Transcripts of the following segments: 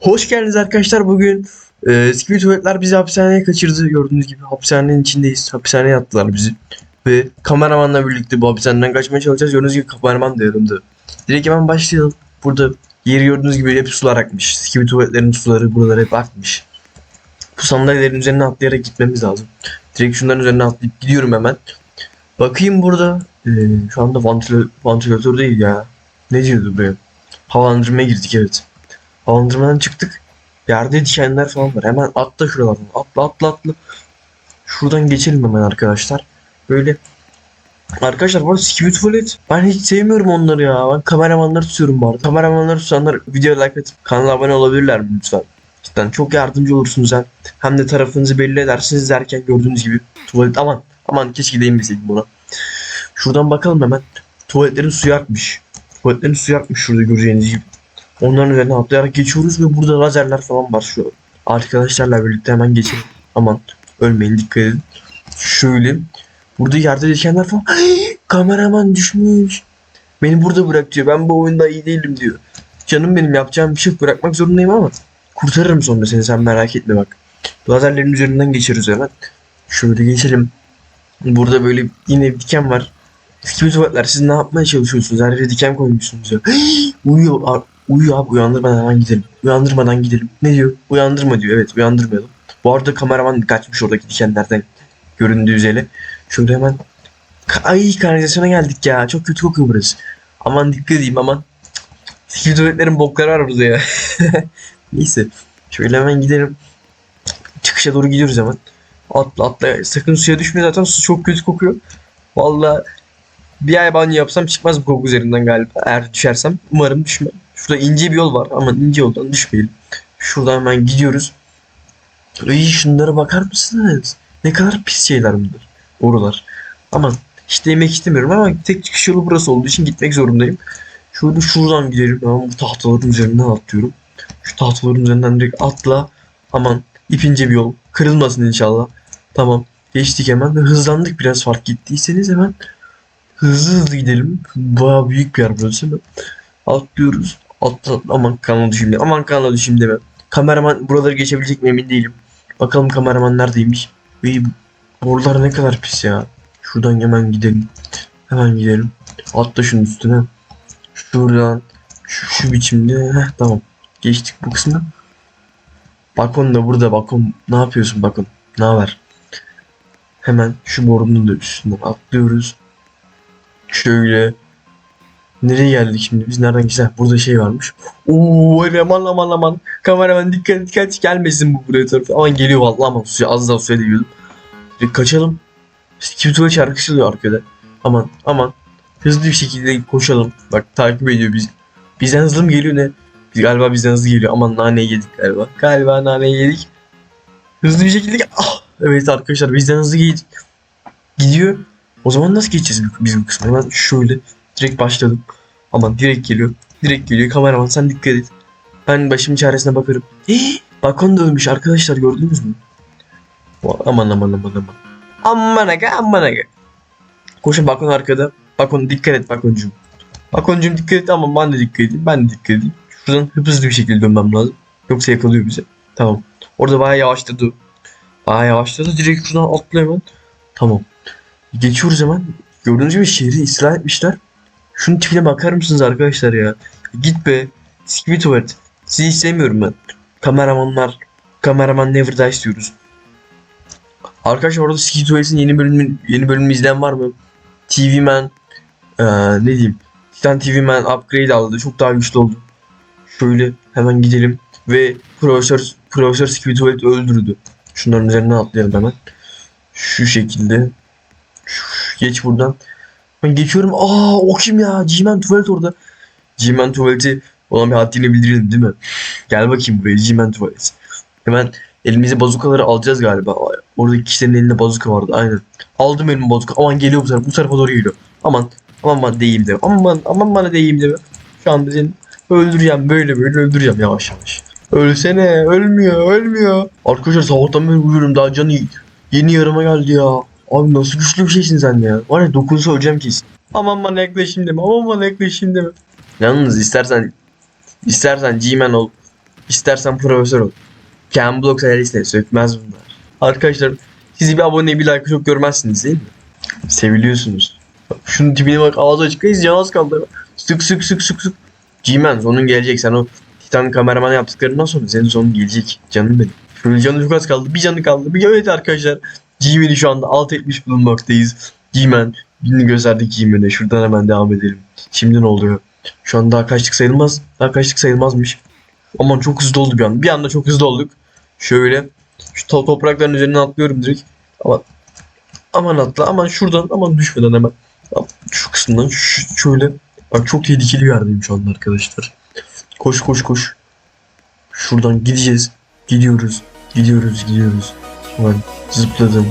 Hoş geldiniz arkadaşlar. Bugün e, Skibidi Tuvaletler bizi hapishaneye kaçırdı. Gördüğünüz gibi hapishanenin içindeyiz. Hapishaneye attılar bizi. Ve kameramanla birlikte bu hapishaneden kaçmaya çalışacağız. Gördüğünüz gibi kameraman da yanımda. Direkt hemen başlayalım. Burada yeri gördüğünüz gibi hep sular akmış. Skibidi Tuvaletlerin suları buralara hep akmış. Bu sandalyelerin üzerine atlayarak gitmemiz lazım. Direkt şunların üzerine atlayıp gidiyorum hemen. Bakayım burada. e, şu anda vantilatör, değil ya. Ne diyordu buraya? Havalandırmaya girdik evet. Havalandırmadan çıktık. Yerde dikenler falan var. Hemen atla şuralardan. Atla atla atla. Şuradan geçelim hemen arkadaşlar. Böyle. Arkadaşlar bu arada Tuvalet. Ben hiç sevmiyorum onları ya. Ben kameramanları tutuyorum bu arada. Kameramanları tutanlar videoya like atıp kanala abone olabilirler lütfen? Cidden çok yardımcı olursunuz hem. Hem de tarafınızı belli edersiniz derken gördüğünüz gibi. Tuvalet aman. Aman keşke değinmeseydim buna. Şuradan bakalım hemen. Tuvaletlerin suyu akmış. Tuvaletlerin suyu akmış şurada göreceğiniz gibi. Onların üzerine atlayarak geçiyoruz ve burada lazerler falan şu arkadaşlarla birlikte hemen geçelim. Aman ölmeyin dikkat edin. Şöyle. Burada yerde dikenler falan. kameraman düşmüş. Beni burada bırak diyor. Ben bu oyunda iyi değilim diyor. Canım benim yapacağım bir şey. Bırakmak zorundayım ama kurtarırım sonra seni sen merak etme bak. Lazerlerin üzerinden geçeriz hemen. Şöyle geçelim. Burada böyle yine bir diken var. Skibidi tuvaletler siz ne yapmaya çalışıyorsunuz? Her yere diken koymuşsunuz ya. Uyuyor. Uyuyor abi uyandırmadan hemen gidelim. Uyandırmadan gidelim. Ne diyor? Uyandırma diyor. Evet uyandırmayalım. Bu arada kameraman kaçmış oradaki dikenlerden göründüğü üzere. Şöyle hemen Ay kanalizasyona geldik ya. Çok kötü kokuyor burası. Aman dikkat edeyim aman. Sikir tuvaletlerin bokları var burada ya. Neyse. Şöyle hemen gidelim. Çıkışa doğru gidiyoruz hemen. Atla atla. Sakın suya düşme zaten su çok kötü kokuyor. Vallahi bir ay banyo yapsam çıkmaz bu koku üzerinden galiba. Eğer düşersem umarım düşmem. Şurada ince bir yol var ama ince yoldan düşmeyelim. Şuradan hemen gidiyoruz. Ay şunlara bakar mısınız? Ne kadar pis şeyler bunlar. Oralar. Aman işte yemek istemiyorum ama tek çıkış yolu burası olduğu için gitmek zorundayım. Şöyle şuradan gidelim. Hemen bu tahtaların üzerinden atlıyorum. Şu tahtaların üzerinden direkt atla. Aman ipince bir yol. Kırılmasın inşallah. Tamam. Geçtik hemen ve hızlandık biraz fark ettiyseniz hemen hızlı hızlı gidelim. Baya büyük bir yer burası. Atlıyoruz. Atla, aman kanala düşeyim deme. Aman kanala düşeyim deme. Kameraman buraları geçebilecek mi emin değilim. Bakalım kameraman neredeymiş. Ve buralar ne kadar pis ya. Şuradan hemen gidelim. Hemen gidelim. Atla şunun üstüne. Şuradan şu, şu biçimde. Heh, tamam. Geçtik bu kısmı. Bakon da burada bakon. Ne yapıyorsun bakon? Ne haber? Hemen şu borunun da üstünden atlıyoruz. Şöyle. Nereye geldik şimdi? Biz nereden gideceğiz? Burada şey varmış. Oo aman aman aman. Kameraman dikkat dikkat gelmesin bu buraya tarafa. Aman geliyor vallahi aman suya az daha suya değiyordum. Kaçalım. Kim tuvalet şarkı çalıyor arkada. Aman aman. Hızlı bir şekilde koşalım. Bak takip ediyor biz. Bizden hızlı mı geliyor ne? Biz, galiba bizden hızlı geliyor. Aman naneyi yedik galiba. Galiba naneyi yedik. Hızlı bir şekilde ah evet arkadaşlar bizden hızlı. Gidiyor. O zaman nasıl geçeceğiz biz bu kısmı? Hemen şöyle direkt başladım. Aman direkt geliyor. Direkt geliyor. Kameraman sen dikkat et. Ben başımın çaresine bakarım. Hii, balkon da ölmüş arkadaşlar gördünüz mü? Aman aman aman aman. Aman aga aman aga. Koşun balkon arkada. Balkon dikkat et balkoncuğum. Balkoncuğum dikkat et ama ben de dikkat edeyim. Ben de dikkat edeyim. Şuradan hızlı bir şekilde dönmem lazım. Yoksa yakalıyor bizi. Tamam. Orada bayağı yavaşladı. Bayağı yavaşladı. Direkt şuradan atla hemen. Tamam. Geçiyoruz hemen. Gördüğünüz gibi şehri istila etmişler. Şunun tipine bakar mısınız arkadaşlar ya? Git be. Tuvalet. Sizi istemiyorum ben. Kameramanlar. Kameraman never die istiyoruz. Arkadaşlar orada Tuvalet'in yeni bölümünü, yeni bölümünü izleyen var mı? TV Man. eee, ne diyeyim? Titan TV Man upgrade aldı. Çok daha güçlü oldu. Şöyle hemen gidelim. Ve Profesör, Profesör Tuvalet öldürdü. Şunların üzerinden atlayalım hemen. Şu şekilde. Şu- geç buradan. Ben geçiyorum. Aa o kim ya? G-Man tuvalet orada. G-Man tuvaleti olan bir haddini bildirelim değil mi? Gel bakayım buraya G-Man tuvalet. Hemen elimize bazukaları alacağız galiba. Oradaki kişilerin elinde bazuka vardı aynen. Aldım elime bazuka. Aman geliyor bu tarafa. Bu tarafa doğru geliyor. Aman. Aman bana değeyim deme. Aman aman bana değeyim deme. Şu anda seni öldüreceğim. Böyle böyle öldüreceğim yavaş yavaş. Ölsene. Ölmüyor. Ölmüyor. Arkadaşlar sabahtan beri uyuyorum. Daha canı yeni yarıma geldi ya. Abi nasıl güçlü bir şeysin sen ya. Var ya dokunsa öleceğim kesin. Aman bana yaklaşayım deme. Aman bana yaklaşayım deme. Yalnız istersen istersen G-Man ol. İstersen profesör ol. Ken Block serisi sökmez bunlar. Arkadaşlar sizi bir abone bir like çok görmezsiniz değil mi? Seviliyorsunuz. Bak, Şunun tipine bak ağzı açık az kaldı. Sık sık sık sık sık. G-Man sonun gelecek sen o Titan kameraman yaptıklarından sonra senin sonun gelecek canım benim. Şöyle canı çok az kaldı bir canı kaldı. Bir evet arkadaşlar G-Man'i şu anda alt etmiş bulunmaktayız. G-Man birini gösterdik G-Man'e şuradan hemen devam edelim. Şimdi ne oluyor? Şu an daha kaçlık sayılmaz. Daha kaçlık sayılmazmış. Aman çok hızlı oldu bir anda. Bir anda çok hızlı olduk. Şöyle şu to- toprakların üzerine atlıyorum direkt. Ama aman atla aman şuradan aman düşmeden hemen. Şu kısımdan şu, şöyle. Bak çok tehlikeli bir yerdeyim şu anda arkadaşlar. Koş koş koş. Şuradan gideceğiz. Gidiyoruz. Gidiyoruz gidiyoruz. Hemen zıpladım.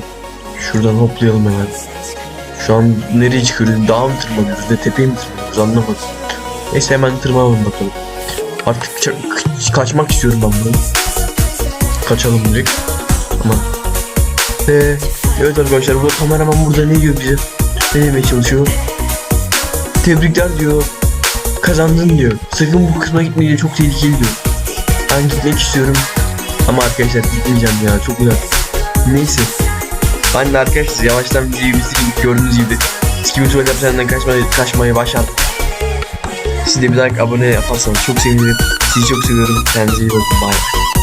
Şuradan hoplayalım hemen. Şu an nereye çıkıyoruz? Dağa mı tırmanıyoruz? Ne tepeye mi tırmanıyoruz? Anlamadım. Neyse hemen tırmanalım bakalım. Artık kaçmak istiyorum ben buradan. Kaçalım direkt. Ama ee, evet arkadaşlar bu kameraman burada ne diyor bize? Ne demeye çalışıyor? Tebrikler diyor. Kazandın diyor. Sakın bu kısma gitme diyor. Çok tehlikeli diyor. Ben gitmek istiyorum. Ama arkadaşlar gitmeyeceğim ya. Çok güzel. Neyse. De arkadaşlar yavaştan videoyu bitirdik. Gördüğünüz gibi. Skibidi Tuvalet Hapishanesi'nden kaçmayı, kaçmayı başardım. Siz de bir like abone yaparsanız çok sevinirim. Sizi çok seviyorum. Kendinize iyi bakın. Bye.